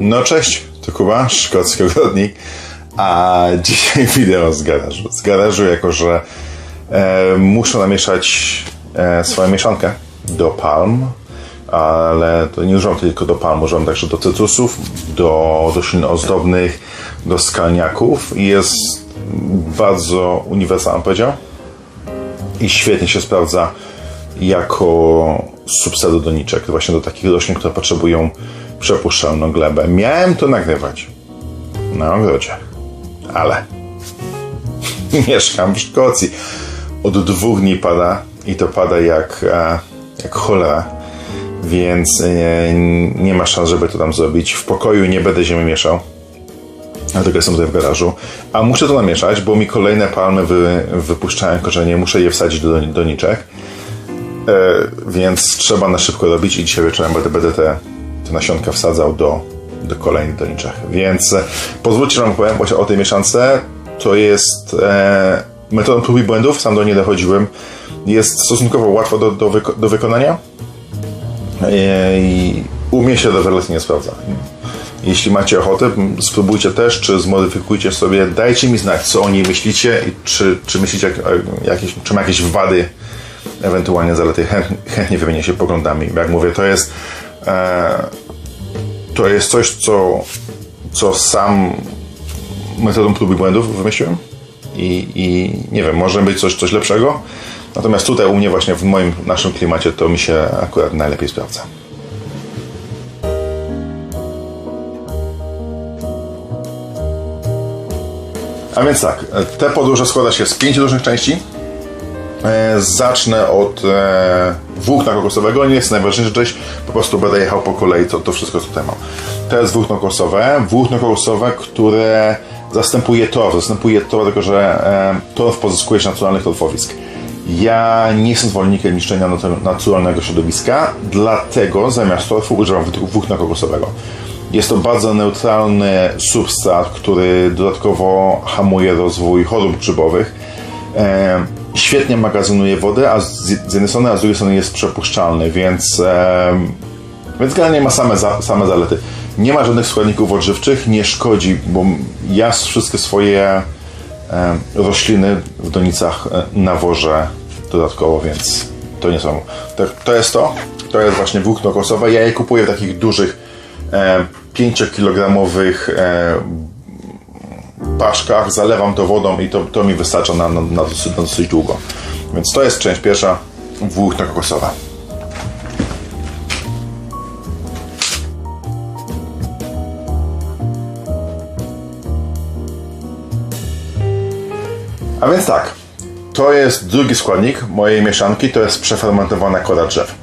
No cześć, to Kuba, szkocki ogrodnik, a dzisiaj wideo z garażu. Z garażu, jako że e, muszę namieszać e, swoją mieszankę do palm, ale to nie używam tylko do palm, używam także do cytrusów, do roślin ozdobnych, do skalniaków i jest bardzo uniwersalny, powiedział, i świetnie się sprawdza jako substytut do niczek, właśnie do takich roślin, które potrzebują przepuszczalną glebę. Miałem to nagrywać na ogrodzie, ale mieszkam w Szkocji. Od dwóch dni pada i to pada jak, e, jak cholera, więc nie, nie ma szans, żeby to tam zrobić. W pokoju nie będę ziemi mieszał, dlatego jestem tutaj w garażu. A muszę to namieszać, bo mi kolejne palmy wy, wypuszczają korzenie, muszę je wsadzić do doniczek. E, więc trzeba na szybko robić i dzisiaj wieczorem będę, będę te, te nasionka wsadzał do, do kolejnych doniczek. Więc e, pozwólcie, że wam powiem o tej mieszance. To jest e, metodą prób i błędów, sam do niej dochodziłem. Jest stosunkowo łatwo do, do, wyko do wykonania e, i u mnie się rewelacyjnie sprawdza. Jeśli macie ochotę, spróbujcie też, czy zmodyfikujcie sobie, dajcie mi znać, co o niej myślicie i czy, czy myślicie, jak, jakieś, czy ma jakieś wady, ewentualnie zalety. Chętnie, wymienię się poglądami. Jak mówię, to jest e, to jest coś, co, co sam metodą prób i błędów wymyśliłem i, i nie wiem, może być coś, coś lepszego. Natomiast tutaj u mnie właśnie w moim, naszym klimacie to mi się akurat najlepiej sprawdza. A więc tak, te podróże składa się z pięciu różnych części. E, zacznę od e, włókna kokosowego, nie jest najważniejsza część, po prostu będę jechał po kolei to, to wszystko, tutaj mam. To jest włókno kokosowe, włókno kokosowe, które zastępuje torf, zastępuje torf, dlatego że e, torf pozyskuje się naturalnych torfowisk. Ja nie jestem zwolennikiem niszczenia naturalnego środowiska, dlatego zamiast torfu używam włókna kokosowego. Jest to bardzo neutralny substrat, który dodatkowo hamuje rozwój chorób grzybowych. E, świetnie magazynuje wodę, a z, jednej strony, a z drugiej strony jest przepuszczalny, więc, e, więc generalnie ma same, za, same zalety. Nie ma żadnych składników odżywczych, nie szkodzi, bo ja wszystkie swoje e, rośliny w donicach e, nawożę dodatkowo, więc to nie są. To, to jest to, to jest właśnie włókno kokosowe. Ja je kupuję w takich dużych e, 5-kilogramowych e, paszkach, zalewam to wodą i to, to mi wystarcza na, na, na, dosyć, na dosyć długo. Więc to jest część pierwsza, włókno kokosowe. A więc tak, to jest drugi składnik mojej mieszanki, to jest przefermentowana kora drzew.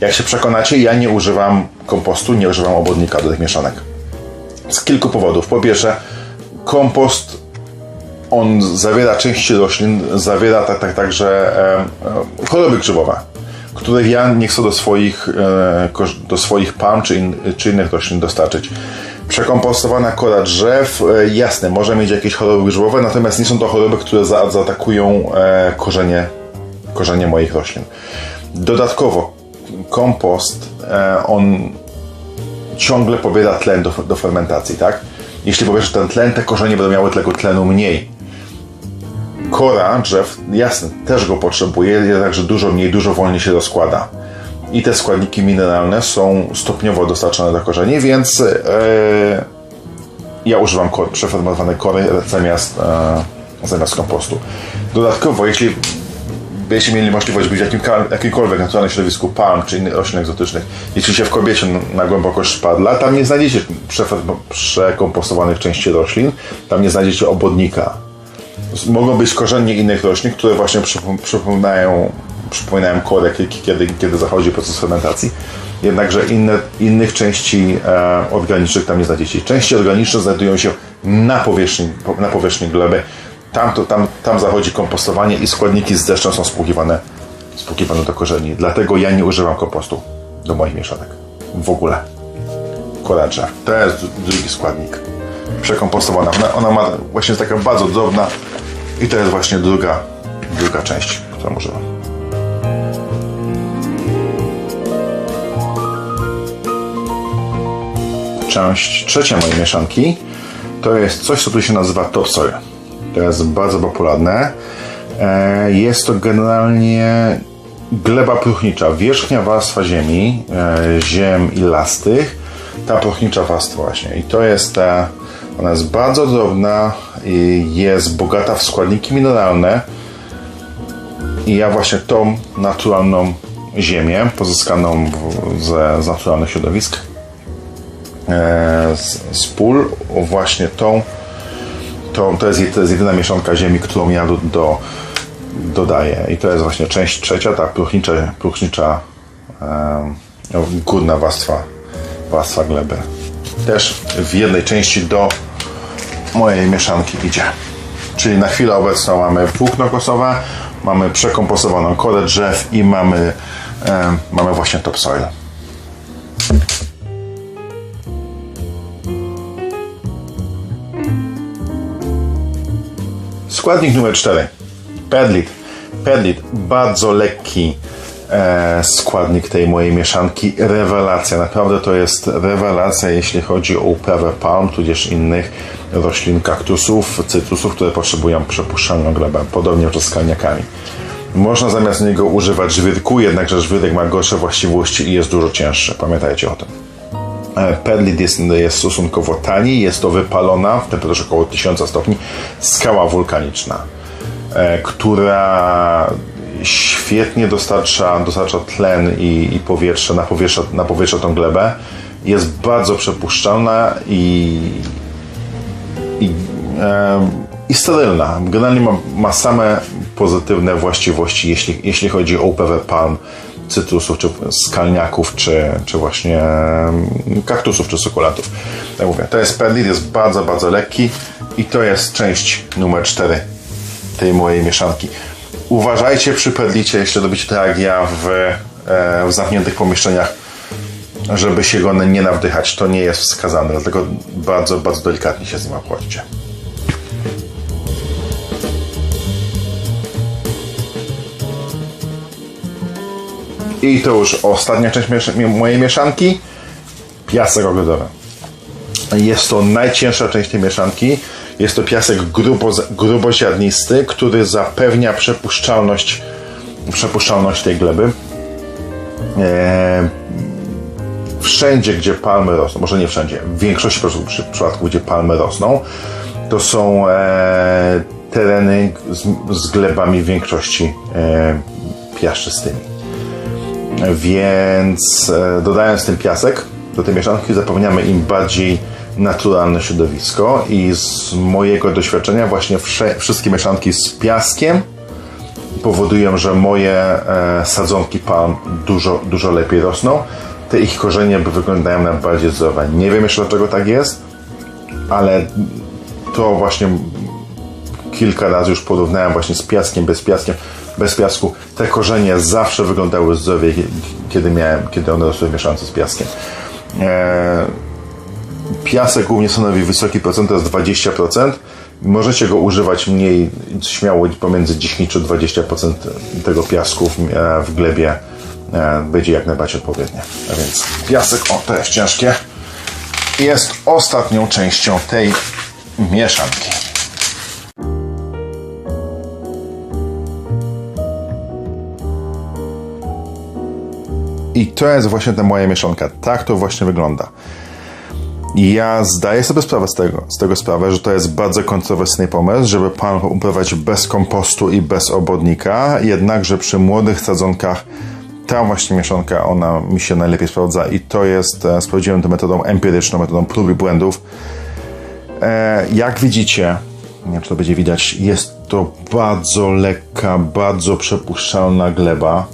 Jak się przekonacie, ja nie używam kompostu, nie używam obodnika do tych mieszanek. Z kilku powodów. Po pierwsze, kompost on zawiera części roślin, zawiera tak, tak, także e, e, choroby grzybowe, których ja nie chcę do swoich, e, do swoich palm czy, in, czy innych roślin dostarczyć. Przekompostowana kora drzew, e, jasne, może mieć jakieś choroby grzybowe, natomiast nie są to choroby, które za, zaatakują e, korzenie, korzenie moich roślin. Dodatkowo kompost, e, on ciągle pobiera tlen do, do fermentacji, tak? Jeśli pobierzesz ten tlen, te korzenie będą miały tego tlenu mniej. Kora drzew, jasne, też go potrzebuje, jednakże dużo mniej, dużo wolniej się rozkłada. I te składniki mineralne są stopniowo dostarczane do korzeni, więc yy, ja używam kor, przeformowanej kory zamiast, yy, zamiast kompostu. Dodatkowo, jeśli będziecie mieli możliwość być w jakim, jakimkolwiek naturalnym środowisku palm czy innych roślin egzotycznych, jeśli się wkobiecie na głębokość szpadla, tam nie znajdziecie przekompostowanych części roślin, tam nie znajdziecie obodnika. Mogą być korzenie innych roślin, które właśnie przypominają, przypominają korę, kiedy, kiedy zachodzi proces fermentacji. Jednakże inne, innych części e, organicznych tam nie znajdziecie. Części organiczne znajdują się na powierzchni, na powierzchni gleby, tam, to, tam, tam zachodzi kompostowanie i składniki z deszczem są spłukiwane, spłukiwane do korzeni. Dlatego ja nie używam kompostu do moich mieszanek. W ogóle. Drzew. To jest drugi składnik. Przekompostowana. Ona, ona ma właśnie taka bardzo drobna i to jest właśnie druga, druga część, którą używam. część trzecia mojej mieszanki to jest coś, co tu się nazywa topsoil. To jest bardzo popularne. E, jest to generalnie gleba próchnicza, wierzchnia warstwa ziemi, e, ziem i lastych, ta próchnicza warstwa właśnie. I to jest ta, ona jest bardzo drobna i jest bogata w składniki mineralne. I ja właśnie tą naturalną ziemię, pozyskaną z, z naturalnych środowisk, e, z, z pól, właśnie tą, tą to, jest, to jest jedyna mieszanka ziemi, którą ja do, do dodaję. I to jest właśnie część trzecia, ta próchnicza, próchnicza e, górna warstwa, warstwa gleby. Też w jednej części do mojej mieszanki idzie. Czyli na chwilę obecną mamy płókno kosowe, mamy przekompostowaną korę drzew i mamy, e, mamy właśnie topsoil. Składnik numer 4. Pedlit. Pedlit. Bardzo lekki e, składnik tej mojej mieszanki. Rewelacja. Naprawdę to jest rewelacja, jeśli chodzi o uprawę palm, tudzież innych roślin, kaktusów, cytrusów, które potrzebują przepuszczalną glebę. Podobnie z skalniakami. Można zamiast niego używać żwirku, jednakże żwirek ma gorsze właściwości i jest dużo cięższy. Pamiętajcie o tym. E, Perlit jest, jest stosunkowo tani, jest to wypalona w temperaturze około 1000 stopni skała wulkaniczna, e, która świetnie dostarcza, dostarcza tlen i, i powietrze, na powietrze, na powietrze tą glebę. Jest bardzo przepuszczalna i, i, e, i sterylna. Generalnie ma, ma same pozytywne właściwości, jeśli, jeśli chodzi o uprawę palm, cytrusów, czy skalniaków, czy, czy właśnie kaktusów, czy sukulentów. Jak mówię, to jest perlit, jest bardzo, bardzo lekki i to jest część numer 4 tej mojej mieszanki. Uważajcie przy perlicie, jeśli robicie tak jak ja w, e, w zamkniętych pomieszczeniach, żeby się go nie nawdychać. To nie jest wskazane, dlatego bardzo, bardzo delikatnie się z nim obchodźcie. I to już ostatnia część mojej mieszanki. Piasek ogrodowy. Jest to najcięższa część tej mieszanki. Jest to piasek grubo, gruboziarnisty, który zapewnia przepuszczalność, przepuszczalność tej gleby. Eee, wszędzie, gdzie palmy rosną, może nie wszędzie, w większości przypadków, gdzie palmy rosną, to są e, tereny z, z, glebami w większości e, piaszczystymi. Więc e, dodając ten piasek do tej mieszanki zapewniamy im bardziej naturalne środowisko i z mojego doświadczenia właśnie wszystkie mieszanki z piaskiem powodują, że moje e, sadzonki palm dużo, dużo lepiej rosną. Te ich korzenie wyglądają na bardziej zdrowe. Nie wiem jeszcze dlaczego tak jest, ale to właśnie kilka razy już porównałem właśnie z piaskiem, bez piaskiem bez piasku. Te korzenie zawsze wyglądały zdrowie, kiedy, miałem, kiedy one rosły w mieszance z piaskiem. E, piasek głównie stanowi wysoki procent, to jest 20%. Możecie go używać mniej, śmiało pomiędzy 10 czy 20% tego piasku w, e, glebie e, będzie jak najbardziej odpowiednie. A więc piasek, o to jest ciężkie, jest ostatnią częścią tej mieszanki. I to jest właśnie ta moja mieszanka. Tak to właśnie wygląda. Ja zdaję sobie sprawę z tego, z tego sprawę, że to jest bardzo kontrowersyjny pomysł, żeby pan uprawiać bez kompostu i bez obodnika, jednakże przy młodych sadzonkach ta właśnie mieszanka, ona mi się najlepiej sprawdza i to jest, e, sprawdziłem to metodą empiryczną, metodą prób i błędów. E, jak widzicie, nie wiem czy to będzie widać, jest to bardzo lekka, bardzo przepuszczalna gleba.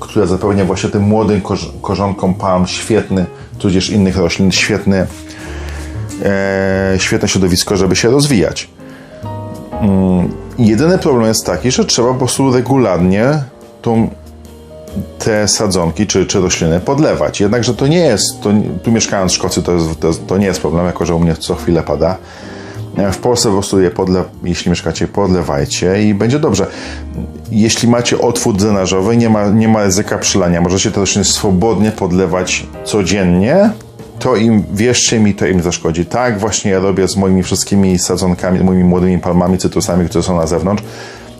Która zapewnia właśnie tym młodym korzonkom palm świetny, tudzież innych roślin, świetny, e, świetne środowisko, żeby się rozwijać. Mm, jedyny problem jest taki, że trzeba po prostu regularnie tą, te sadzonki czy, czy rośliny podlewać. Jednakże to nie jest, to, tu mieszkając w Szkocji to, jest, to, to nie jest problem, jako że u mnie co chwilę pada. E, W Polsce po prostu je podle, jeśli mieszkacie, podlewajcie i będzie dobrze. Jeśli macie otwór drenażowy, nie ma, nie ma ryzyka przylania. Możecie te rośliny swobodnie podlewać codziennie. To im, wierzcie mi, to im zaszkodzi. Tak właśnie ja robię z moimi wszystkimi sadzonkami, moimi młodymi palmami, cytrusami, które są na zewnątrz.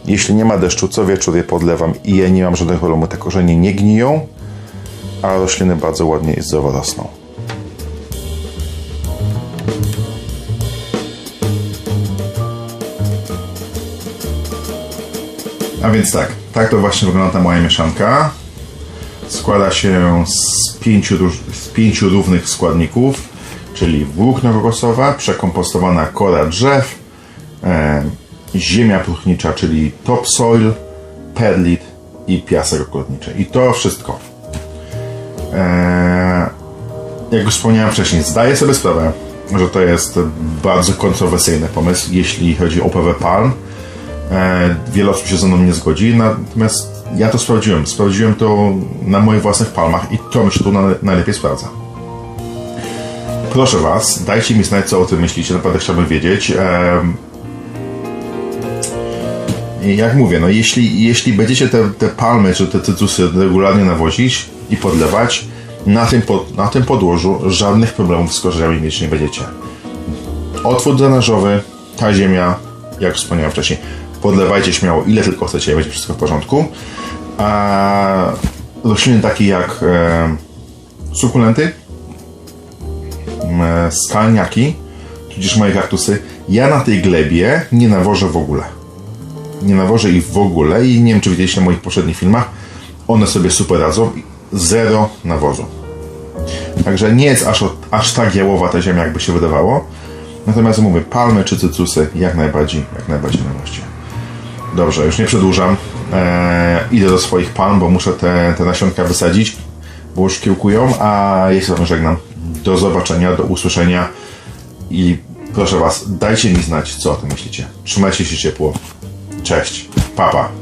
Jeśli nie ma deszczu, co wieczór je podlewam i ja nie mam żadnego problemu. Te korzenie nie gniją, a rośliny bardzo ładnie i zdrowo rosną. A więc tak, tak to właśnie wygląda ta moja mieszanka. Składa się z pięciu, z pięciu równych składników, czyli włókno kokosowe, przekompostowana kora drzew, e, ziemia próchnicza, czyli topsoil, perlit i piasek ogrodniczy. I to wszystko. E, jak już wspomniałem wcześniej, zdaję sobie sprawę, że to jest bardzo kontrowersyjny pomysł, jeśli chodzi o uprawę palm. E, wiele osób się ze mną nie zgodzi, natomiast ja to sprawdziłem. Sprawdziłem to na moich własnych palmach i to mi się tu na, najlepiej sprawdza. Proszę Was, dajcie mi znać, co o tym myślicie. Naprawdę chciałbym wiedzieć. Jak mówię, no jeśli, jeśli będziecie te, te palmy czy te cytrusy regularnie nawozić i podlewać, na tym, na tym podłożu żadnych problemów z korzeniami mieć nie będziecie. Otwór drenażowy, ta ziemia, jak wspomniałem wcześniej, podlewajcie śmiało ile tylko chcecie, będzie wszystko w porządku. A rośliny takie jak e, sukulenty, m, skalniaki, tudzież moje kaktusy, ja na tej glebie nie nawożę w ogóle nie nawożę ich w ogóle i nie wiem, czy widzieliście na moich poprzednich filmach, one sobie super radzą, zero nawozu. Także nie jest aż, aż tak jałowa ta ziemia, jakby się wydawało. Natomiast mówię, palmy czy cytrusy jak najbardziej, jak najbardziej nawoźcie. Dobrze, już nie przedłużam. Eee, idę do swoich palm, bo muszę te, te nasionka wysadzić, bo już kiełkują, a ja się z żegnam. Do zobaczenia, do usłyszenia i proszę was, dajcie mi znać, co o tym myślicie. Trzymajcie się ciepło. Cześć. Papa.